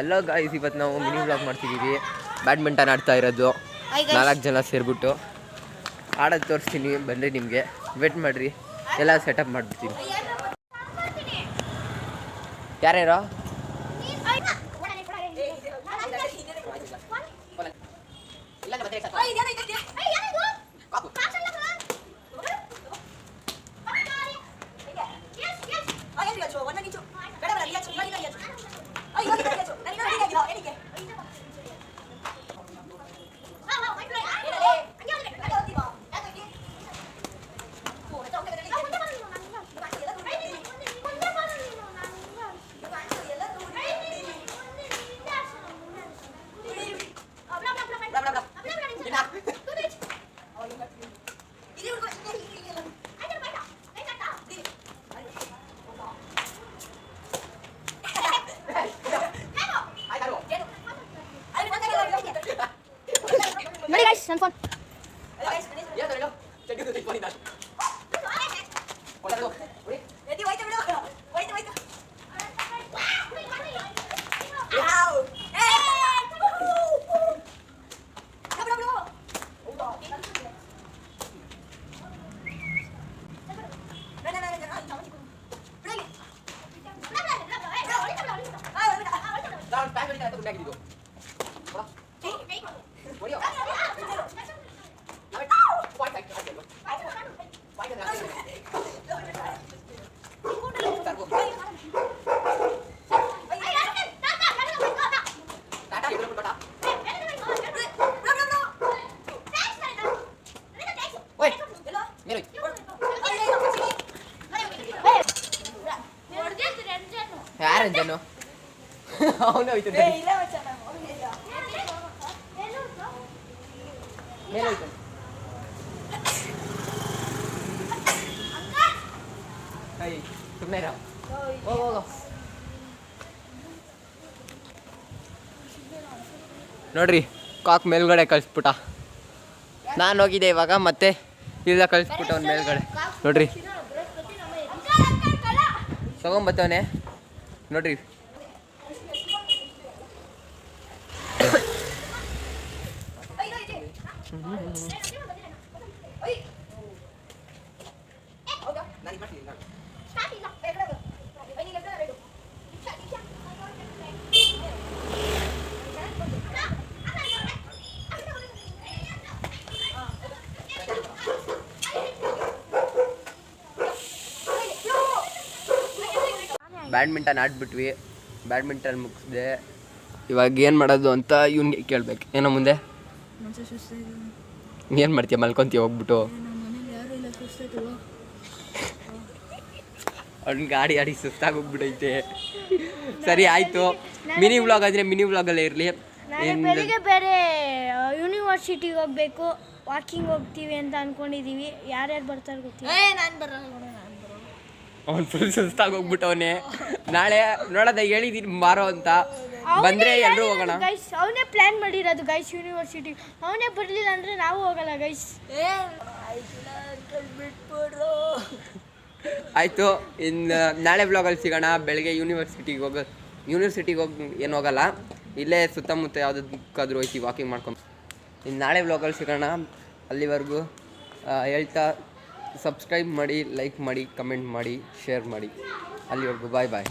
ಎಲ್ಲೋ guys ಇವತ್ತು ನಾವು mini blog ಮಾಡ್ತಿದ್ದೀವಿ. ಬ್ಯಾಡ್ಮಿಂಟನ್ ಆಡ್ತಾ ಇರೋದು. ನಾಲ್ಕು ಜನ ಸೇರಿಬಿಟ್ಟು ಆಡೋದು ತೋರಿಸ್ತೀನಿ ಬನ್ನಿ ನಿಮಗೆ. ವೇಟ್ ಮಾಡಿರಿ. ಎಲ್ಲ ಸೆಟಪ್ ಮಾಡಿಬಿಡ್ತೀನಿ. ಯಾರ್ಯಾರೋ? ist dann von. back, and ಯಾರು ಅವನು ಸುಮ್ಮನೆ ನೋಡ್ರಿ ಕಾಕ್ ಮೇಲ್ಗಡೆ ಕಳಿಸ್ಬಿಟ್ಟ. ನಾನು ಹೋಗಿದ್ದೆ ಇವಾಗ ಮತ್ತೆ ಇಲ್ಲ ಕಳಿಸ್ಬಿಟ್ಟ ಅವ್ನ ಮೇಲ್ಗಡೆ. ನೋಡ್ರಿ. ತಗೊಂಬತ್ತವನೆ. ನೋಡ್ರಿ. ಬ್ಯಾಡ್ಮಿಂಟನ್ ಆಡ್ಬಿಟ್ವಿ ಬ್ಯಾಡ್ಮಿಂಟನ್ ಮುಗಿಸ್ದೆ. ಇವಾಗ ಏನು ಮಾಡೋದು ಅಂತ ಇವ್ನಿಗೆ ಕೇಳ್ಬೇಕು. ಏನೋ ಮುಂದೆ? ಏನು ಮಾಡ್ತೀಯ? ಮಲ್ಕೊಂತೀಯ ಹೋಗ್ಬಿಟ್ಟು? ಅವ್ನ ಗಾಡಿ ಆಡಿ ಸುಸ್ತಾಗಿ ಹೋಗ್ಬಿಟ್ಟೈತೆ ಸರಿ ಆಯಿತು. ಮಿನಿ ವ್ಲಾಗ್ ಆದರೆ ಮಿನಿ ವ್ಲಾಗಲ್ಲೇ ಇರಲಿ. ಬೆಳಿಗ್ಗೆ ಬೇರೆ ಯೂನಿವರ್ಸಿಟಿಗೆ ಹೋಗ್ಬೇಕು ವಾಕಿಂಗ್ ಹೋಗ್ತೀವಿ ಅಂತ ಅಂದ್ಕೊಂಡಿದ್ದೀವಿ ಯಾರ್ಯಾರು ಬರ್ತಾರೆ ಗೊತ್ತಿಲ್ಲ. ಅವ್ನು ಫುಲ್ ಸುಸ್ತಾಗಿ ಹೋಗ್ಬಿಟ್ಟವನೆ ನಾಳೆ ನೋಡೋದ ಹೇಳಿದೀನಿ ಮಾರೋ ಅಂತ. ಬಂದ್ರೆ ಎಲ್ಲರೂ ಹೋಗೋಣ. ಗೈಸ್ ಅವನೇ ಪ್ಲಾನ್ ಮಾಡಿರೋದು ಗೈಸ್ ಯೂನಿವರ್ಸಿಟಿ ಅವನೇ ಬರಲಿಲ್ಲ ಅಂದ್ರೆ ನಾವು ಹೋಗಲ್ಲ ಗೈಸ್ ಆಯಿತು ಇನ್ನು ನಾಳೆ ಬ್ಲಾಗಲ್ಲಿ ಸಿಗೋಣ ಬೆಳಗ್ಗೆ ಯೂನಿವರ್ಸಿಟಿಗೆ ಹೋಗೋ ಯೂನಿವರ್ಸಿಟಿಗೆ ಹೋಗಿ ಏನು ಹೋಗಲ್ಲ. ಇಲ್ಲೇ ಸುತ್ತಮುತ್ತ ಯಾವುದಕ್ಕಾದ್ರೂ ಹೋಯ್ತಿ ವಾಕಿಂಗ್ ಮಾಡ್ಕೊಂಡು. ಇನ್ನು ನಾಳೆ ಬ್ಲಾಗಲ್ಲಿ ಸಿಗೋಣ ಅಲ್ಲಿವರೆಗೂ ಹೇಳ್ತಾ ಸಬ್ಸ್ಕ್ರೈಬ್ ಮಾಡಿ ಲೈಕ್ ಮಾಡಿ ಕಮೆಂಟ್ ಮಾಡಿ ಶೇರ್ ಮಾಡಿ. ಅಲ್ಲಿವರೆಗೂ ಬಾಯ್ ಬಾಯ್